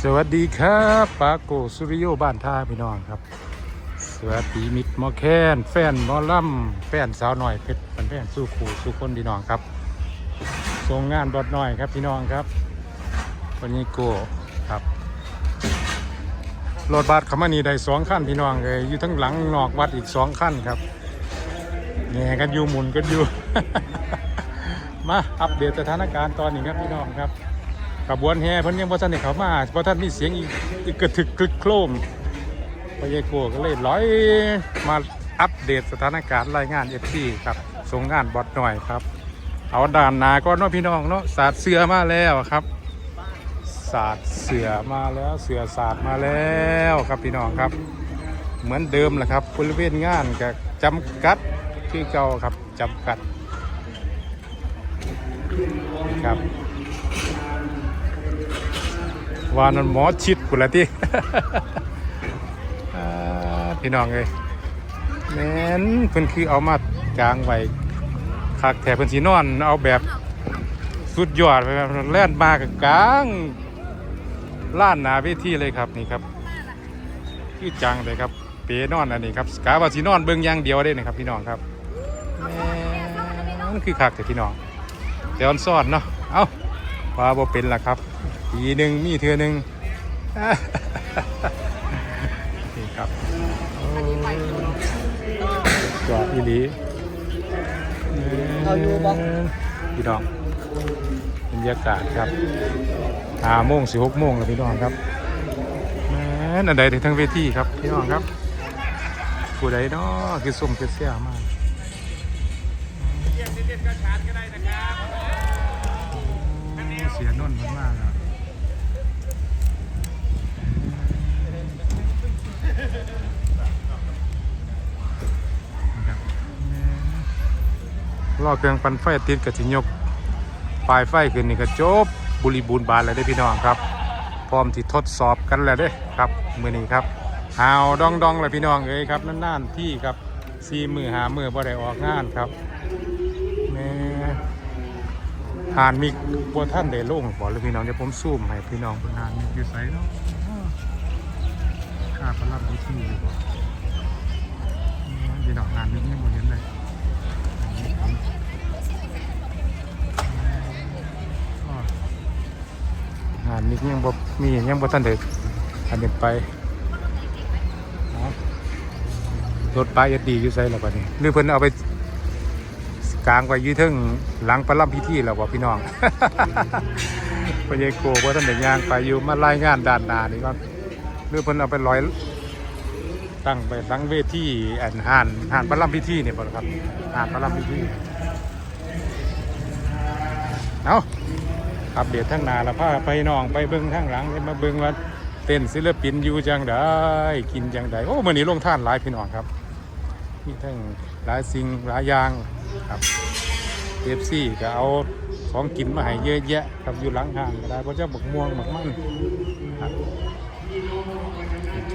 สวัสดีครับปาโกสุริโยบ้านท่าพี่น้องครับ สวัสดีมิตรมอแคนแฟนมอลำแฟนสาวหน่อยเพชรเป็นแฟนสู้ขู่สู้คนพี่น้องครับส่งงานบอดหน่อยครับพี่น้องครับวันนี้โกครับรถบัสเขามานี่ได้สองขั้นพี่น้องเลยอยู่ทั้งหลังนอกวัดอีกสองขั้นครับแง่กันอยู่หมุนกันอยู่ มาอัปเดตสถานการณ์ตอนนี้ครับพี่น้องครับ ขบวนแห่เพิ่นยังบ่ทันได้เข้ามาเพราะท่านมีเสียงอีกอีกกระถึกคลึกโครมพยายโกก็เลยร้อยมาอัปเดตสถานการณ์รายงาน FC ครับส่งงานบอดหน่อยครับ เอาด่านหนาก็เนาะพี่น้องเนาะสาดเสือมาแล้วครับสาดเสือมาแล้วเสือสาดมาแล้วครับพี่น้องครับ เหมือนเดิมแหละครับบริเวณงานก็จำกัดที่เก่าครับจำกัดครับ วานันหมอชิดกุละที่พี่น้องเลยแม่นเพิ่นคือเอามากลางไว้คักแถบเพิ่นสีนอน เอาแบบสุดยอดไปครับแล่นมากกลางล้านนาเวทีเลยครับนี่ครับคือจังเลยครับ เปนอนอันนี้ครับกาว่าสีนอนเบิ่งย่างเดียวได้นะครับพี่น้องครับแม่นคือคักแต่พี่น้องแต่ออนซ่อนเนาะเอ้า ว่าบ่เป็นล่ะครับทีหนึ่งมีเทือหนึ่งนี่ครับโอ้จอดอีหลีเอาอยู่บ่พี่น้องบรรยากาศครับห้าโมงสิหกโมงแล้วพี่น้องครับแม่นอันใดถึงทั้งเวทีครับพี่น้องครับผู้ใดเนาะคือส้มคือเสียมาก รอเครื่องปั่นไฟติดกับสิยกปลายไฟขึ้นนี่ก็จบบุริบูรณ์บานแล้วได้พี่น้องครับ พร้อมที่ทดสอบกันแล้วเด้ครับมือนี้ครับหาวดองดองเลยพี่น้องเอ้ยครับนานๆที่ครับซีมือหามือบ่ได้ออกงานครับแม่หานมีบัวท่านได้ลงบอกเลยพี่น้องเดี๋ยวผมซูมให้พี่น้องเป็นหานมีอยู่ไสเนาะข้าพระรับวิธีอยู่บ่พี่น้องงานนี้ยังบ่เห็นเลย งานนี้ยังบ่มียังบ่ทันได้ทันเด็ดไปรถป้ายดีอยู่ไสแล้วบัดนี้หรือเพิ่นเอาไปกลางไว้ยี่เทึงหลังประลัมพิธีแล้วบ่พี่น้องพญายโกบ่ทันได้ย่างไปอยู่มารายงานด้านหน้านี่ก่อนหรือเพิ่นเอาไปลอย ตั้งไปตั้งเวทีแอนหานหานประลัมพิธีเนี่ยบ่ล่ะครับหานประลัมพิธีเอาอัปเดตทั้งนาแล้วพาไปน้องไปเบิ้งทั้งหลังมาเบิ้งว่าเต้นศิลปินอยู่จังได้กินจังได้โอ้เมื่อนี้ลงท่านหลายพี่น้องครับมีทั้งหลายสิ่งหลายอย่างครับเอฟซีก็เอาของกินมาให้เยอะแยะครับอยู่หลังห้างก็ได้เพราะเจ้าบักม่วงบักมัน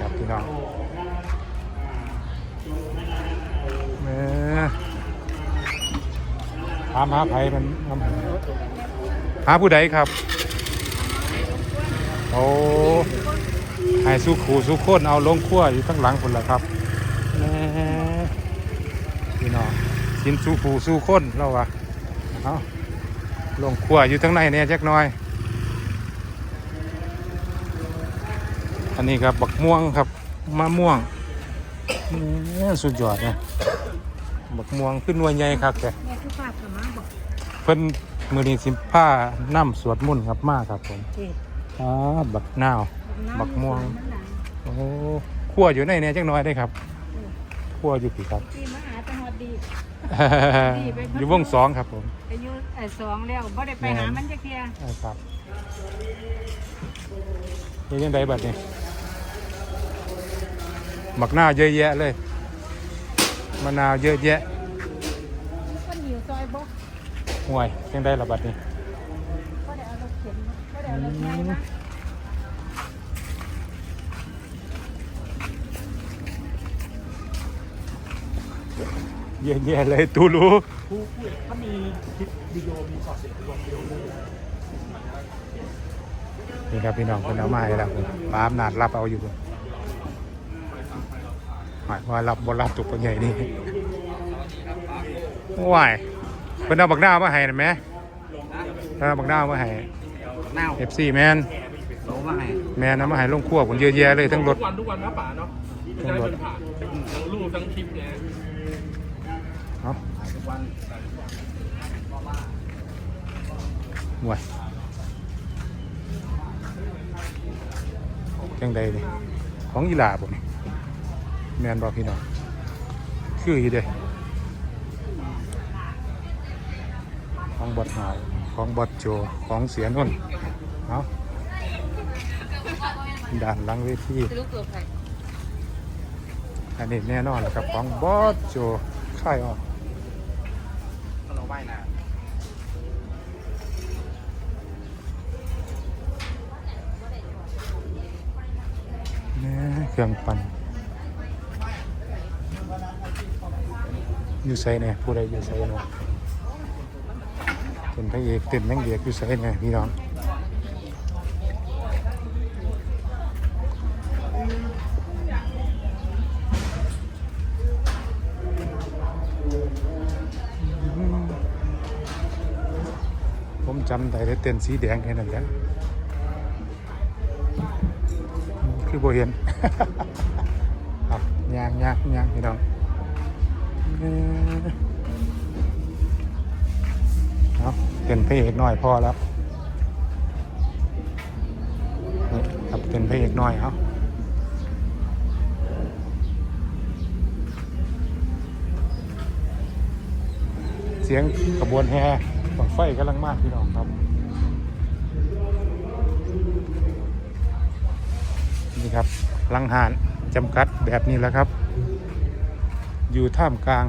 ครับพี่น้องามหาไผมันมันหาผู้ใดครับ โอ้ให้สู้ขู่สู้โคนเอาลงขั้วอยู่ข้างหลังคนละครับแหม่พี่น้องกินสู้ขู่สู้โคนเราวะเอาลงขั้วอยู่ทั้งในเนี่ยจักน้อย อันนี้ครับบักม่วงครับมะม่วงนี่สุดยอดนะ บักม่วงขึ้นหน่วยใหญ่ครับแต่แม่คือภาพกับมาบอกเพิ่นมือนี้สิผ้าน้ำสวดมุ่นต์ครับมากครับผมเจ๊อ่าบักนาว บักม่วง โอ้ขั้วอยู่ในเนี่ยจังน้อยได้ครับขั้วอยู่กี่ครับ ที่มาหาจังหวัดดีอยู่วงสองครับผม อายุเอ่อสองแล้วบ่ได้ไปหามันจะเคลียร์อ่าครับนี่ยังไงบัดนี้บักหน้าวเยอะแยะเลย มะนาวเยอะแยะมันหิวซอยบ่ห่วยยังได้ละบัดนี้บ่ได้เอารถเข็นบ่ได้เอารถไม้มาเยอะแยะเลยตูรู้ถ้ามีคลิปวิดีโอมีช็อตเด็ดลงวิดีโอเลยนี่ครับพี่น้องคนเอามาให้แล้วปาอำนาจรับเอาอยู่ หมายว่ารับบรับตุกปัญใหญ่นี่ว้ายเพิ่นเอาบักหน้าวมาให้นะแม่เพิ่นเอาบักหน้าวมาให้เน่า FC แมนโลมาให้แมนเอามาให้ลงครัวผมเยอะแยะเลยทั้งรถทุกวันทุกวันนะป่าเนาะจะได้มันผ่านทั้งรูปทั้งคลิปเนี่ยเนาะทุกวันห่วยจังใดนี่ของอีหลาบ่นี่ แมนบอกพี่น้องคืออีเด้ของบอดหายของบอดโจของเสียนุ่นเอาด่านลังเวทีอันนี้แน่นอนนะครับของบอสโจค่ายออกเราไหว้น้แน่เครื่องปั่น อยู่ใส่เนี่ยผู้ใดอยู่ใส่เนี่ยเป็นพระเอกเต้นนังเอกอยู่ใส่เนี่ยพี่น้องอืมผมจำได้แต่เต้นสีแดงแค่นั้นแหละคือโบเห็น ครับยางยางยางพี่น้อง เอ่อเอาเป็นพระเอกหน่อยพอแล้วนี่ครับเป็นพระเอกหน่อยเอาเสียงกระบวนแห่บังไฟกำลังมากพี่น้องครับนี่ครับลังหานจำกัดแบบนี้แหล้วครับ อยู่ท่ามกลาง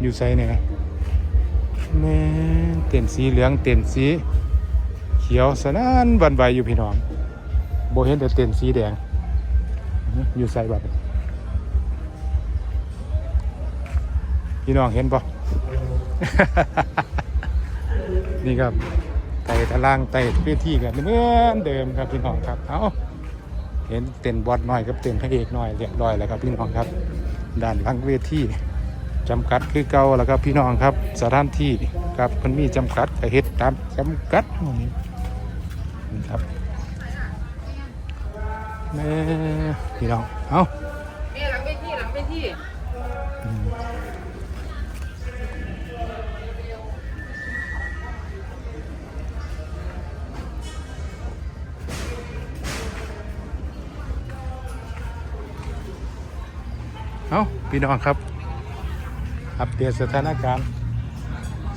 อยู่ใส่เนี่ยแม่เต็นสีเหลืองเต็นสีเขียวสนานบันใบอยู่พี่น้องโบเห็นแต่เต็นสีแดง อยู่ใส่บัดพี่น้องเห็นปะนี่ครับไต่ตารางไต่เวทีกันเหมือนเดิมครับพี่น้องครับเอา เห็นเต้นบอดหน่อยกับเต้นพระเอกหน่อยเรียบร้อยแล้วครับพี่น้องครับด้านหลังเวทีจำกัดคือเก่าแล้วครับพี่น้องครับสถานที่ครับมันมีจำกัดก็เฮ็ดตามจำกัดนี่นี่ครับแม่พี่น้องเอาแม่หลังเวที่หลังเวที่ เอาพี่น้องครับ อัปเดตสถานการณ์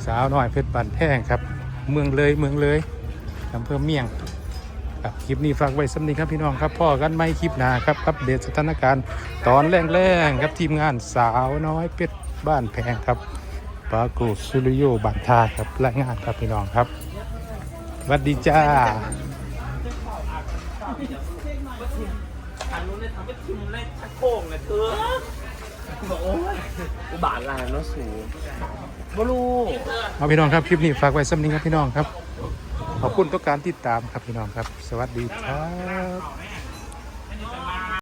สาวน้อยเพชรบันแพงครับ เมืองเลยเมืองเลยอำเภอเมียงครับคลิปนี้ฝากไว้สำนึกครับพี่น้องครับพ่อกันไม่คลิปหนาครับอัปเดตสถานการณ์ ตอนแรงๆครับทีมงานสาวน้อยเพชรบ้านแพงครับปาโกสุริโยบันทาครับรายงานครับพี่น้องครับสวัสดีจ้า ทางนู้นเนี่ยทำให้ทิมเล่นชักโครงเลยเธอบอกโอ้ยอุบาทแรงเนาะสูบลูเอาพี่น้องครับคลิปนี้ฝากไว้สำนึกครับพี่น้องครับ ขอบคุณทุกการติดตามครับพี่น้องครับ สวัสดีครับ